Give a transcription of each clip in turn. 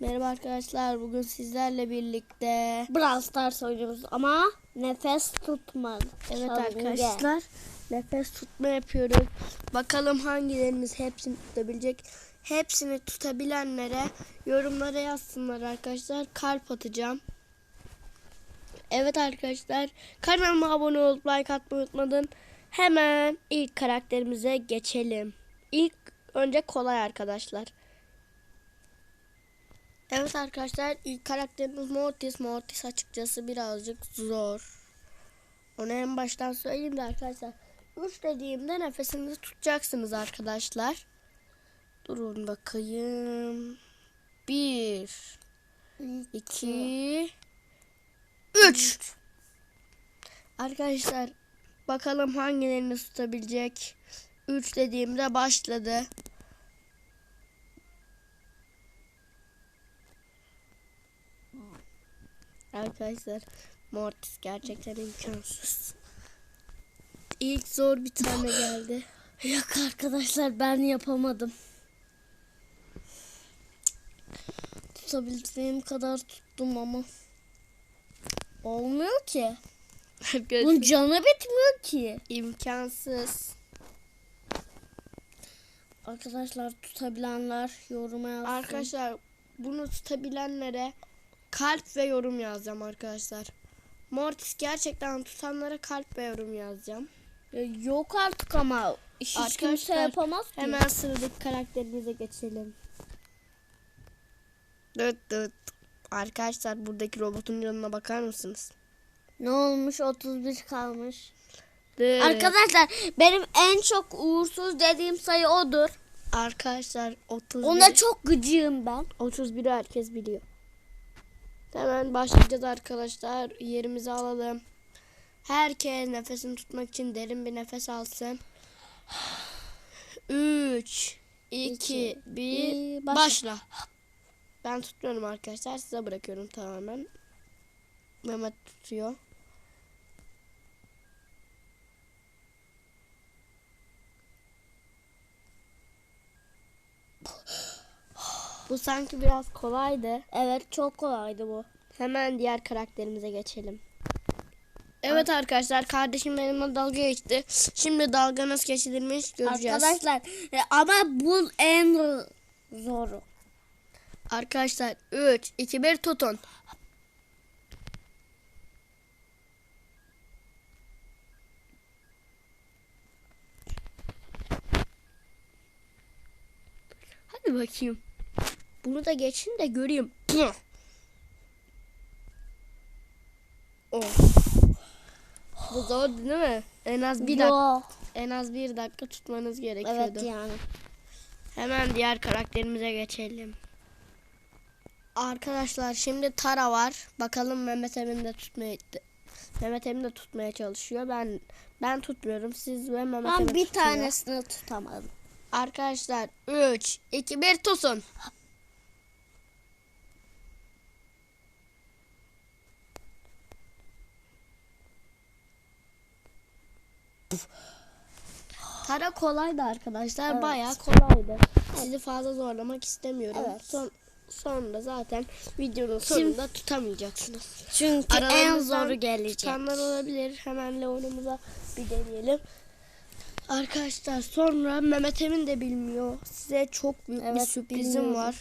Merhaba arkadaşlar. Bugün sizlerle birlikte Brawl Stars oynuyoruz ama nefes tutmadı. evet Çalınca. arkadaşlar nefes tutma yapıyoruz. Bakalım hangilerimiz hepsini tutabilecek. Hepsini tutabilenlere yorumlara yazsınlar arkadaşlar. Kalp atacağım. Evet arkadaşlar kanalıma abone olup like atmayı unutmadın. Hemen ilk karakterimize geçelim. İlk önce kolay arkadaşlar. Evet arkadaşlar ilk karakterimiz Mortis. Mortis açıkçası birazcık zor. Onu en baştan söyleyeyim de arkadaşlar. 3 dediğimde nefesinizi tutacaksınız arkadaşlar. Durun bakayım. 1 2 3 Arkadaşlar bakalım hangilerini tutabilecek. 3 dediğimde başladı. Arkadaşlar Mortis gerçekten imkansız. İlk zor bir tane geldi. Yok arkadaşlar ben yapamadım. Tutabildiğim kadar tuttum ama. Olmuyor ki. Bunun canı bitmiyor ki. imkansız. Arkadaşlar tutabilenler yoruma yazsın. Arkadaşlar bunu tutabilenlere kalp ve yorum yazacağım arkadaşlar. Mortis gerçekten tutanlara kalp ve yorum yazacağım. Ya yok artık ama hiç kimse yapamaz ki. Hemen sıradaki karakterimize geçelim. Dıt dıt. Arkadaşlar buradaki robotun yanına bakar mısınız? Ne olmuş 31 kalmış. Dıt. Arkadaşlar benim en çok uğursuz dediğim sayı odur. Arkadaşlar 31. Ona çok gıcığım ben. 31'i herkes biliyor. Hemen başlayacağız arkadaşlar. Yerimizi alalım. Herkes nefesini tutmak için derin bir nefes alsın. 3 2 İki, 1 bir, başla. başla. Ben tutmuyorum arkadaşlar. Size bırakıyorum tamamen. Mehmet tutuyor. Bu sanki biraz kolaydı. Evet çok kolaydı bu. Hemen diğer karakterimize geçelim. Evet arkadaşlar kardeşim benimle dalga geçti. Şimdi dalga nasıl geçilirmiş göreceğiz. Arkadaşlar e, ama bu en zoru. Arkadaşlar 3 2 1 tutun. Hadi bakayım. Bunu da geçin de göreyim. Oh. Bu zor değil mi? En az bir dakika, en az bir dakika tutmanız gerekiyordu. Evet yani. Hemen diğer karakterimize geçelim. Arkadaşlar şimdi Tara var. Bakalım Mehmet Emin de tutmaya Mehmet Emin de tutmaya çalışıyor. Ben ben tutmuyorum. Siz ve Mehmet Ben Emin bir tutuyor. tanesini tutamadım. Arkadaşlar 3 2 1 tutun. Tara kolaydı arkadaşlar. Evet. Bayağı kolaydı. Sizi fazla zorlamak istemiyorum. Evet. Son sonra zaten videonun sonunda tutamayacaksınız. Çünkü en zoru gelecek. Tutanlar olabilir. Hemen Leon'umuza bir deneyelim. Arkadaşlar sonra Mehmet Emin de bilmiyor. Size çok büyük bir Evet, sürprizim bilmiyorum. var.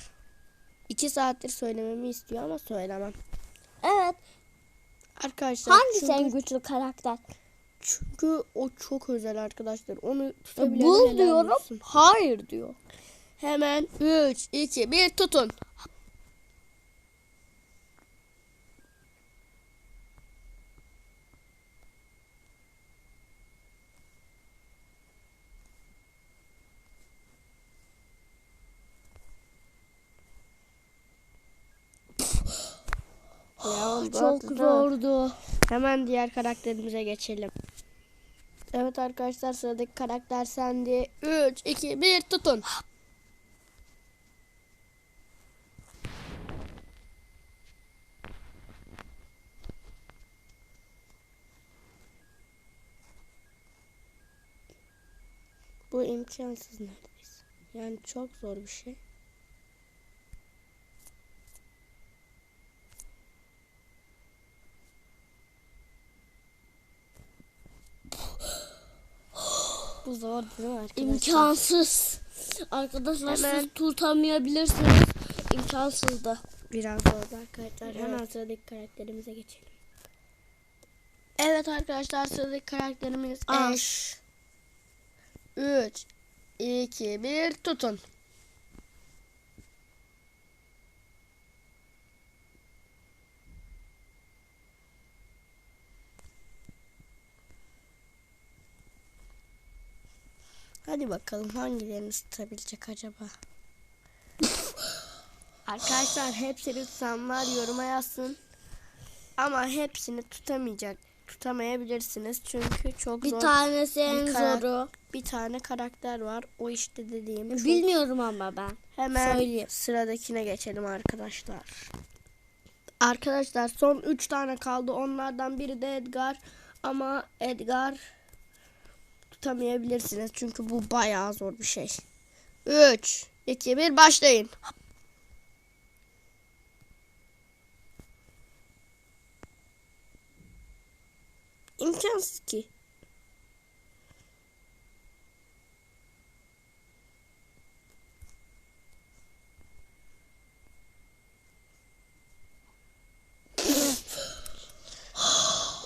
İki saattir söylememi istiyor ama söylemem. Evet. Arkadaşlar Hangisi çünkü, en güçlü karakter? Çünkü o çok özel arkadaşlar. Onu E, tutabilen Bul diyorum. olsun. Hayır diyor. Hemen 3, 2, 1 tutun. Leon Çok Battı'da. zordu. Hemen diğer karakterimize geçelim. Evet arkadaşlar sıradaki karakter sende. 3, 2, 1 tutun. Bu imkansız neredeyse. Yani çok zor bir şey. Zor değil mi arkadaşlar? İmkansız. Arkadaşlar Hemen. siz tutamayabilirsiniz. İmkansız da. Biraz zor arkadaşlar. Hemen sıradaki karakterimize geçelim. Evet arkadaşlar sıradaki karakterimiz. Ash. 3, 2, 1 tutun. Hadi bakalım hangilerini tutabilecek acaba? Arkadaşlar hepsini tutanlar yoruma yazsın. Ama hepsini tutamayacak. Tutamayabilirsiniz çünkü çok Bir zor. tanesi en bir zoru. Bir tane karakter var. O işte dediğim. çok- Bilmiyorum ama ben. Hemen söyleyeyim. sıradakine geçelim arkadaşlar. Arkadaşlar son 3 tane kaldı. Onlardan biri de Edgar. Ama Edgar tutamayabilirsiniz. Çünkü bu bayağı zor bir şey. 3, 2, 1 başlayın. İmkansız ki.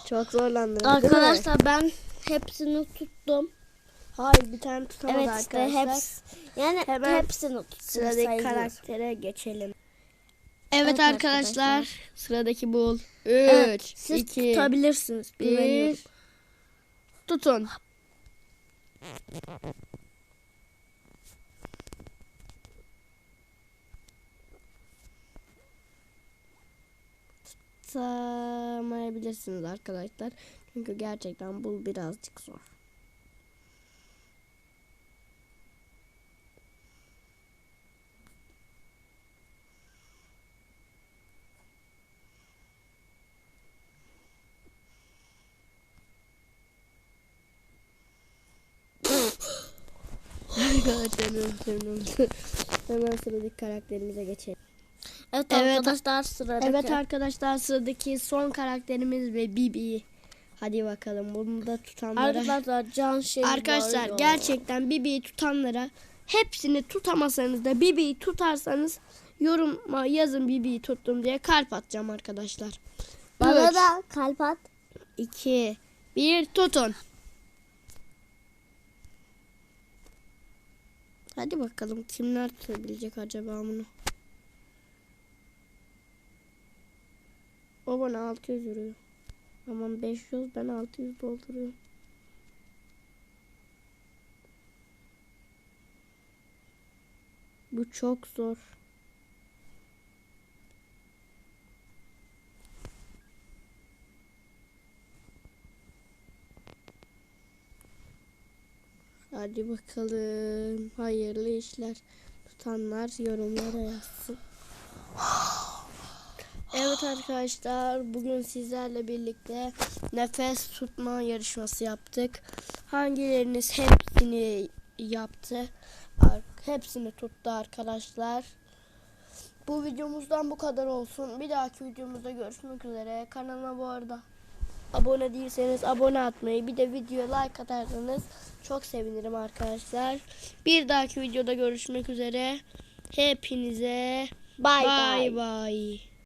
Çok mi? Arkadaşlar ben hepsini tuttum. Hayır bir tane tutamadı Evet işte arkadaşlar. hepsi. Yani Hemen hepsini tuttum. Sıradaki sayılır. karaktere geçelim. Evet Evet, arkadaşlar, arkadaşlar. sıradaki bul. 3, Evet, siz 2, tutabilirsiniz. 1. Tutun. Tutamayabilirsiniz arkadaşlar. Çünkü gerçekten bul birazcık zor. Arkadaşlar hemen sıradaki karakterimize geçelim. Evet, Evet, arkadaşlar sıradaki. Evet arkadaşlar sıradaki son karakterimiz ve Bibi. Hadi bakalım bunu da tutanlara. Arkadaşlar can şey Arkadaşlar var gerçekten Bibi'yi tutanlara hepsini tutamasanız da Bibi'yi tutarsanız yoruma yazın Bibi'yi tuttum diye kalp atacağım arkadaşlar. Bana Üç, da kalp at. 2 1 tutun. Hadi bakalım kimler tutabilecek acaba bunu? O bana 600 vuruyor. Aman 500 ben 600 dolduruyorum. Bu çok zor. Hadi bakalım. Hayırlı işler. Tutanlar yorumlara yazsın. Evet arkadaşlar bugün sizlerle birlikte nefes tutma yarışması yaptık. Hangileriniz hepsini yaptı? Hepsini tuttu arkadaşlar. Bu videomuzdan bu kadar olsun. Bir dahaki videomuzda görüşmek üzere. Kanalıma bu arada abone değilseniz abone atmayı bir de videoya like atarsanız çok sevinirim arkadaşlar. Bir dahaki videoda görüşmek üzere. Hepinize bay bay. bay.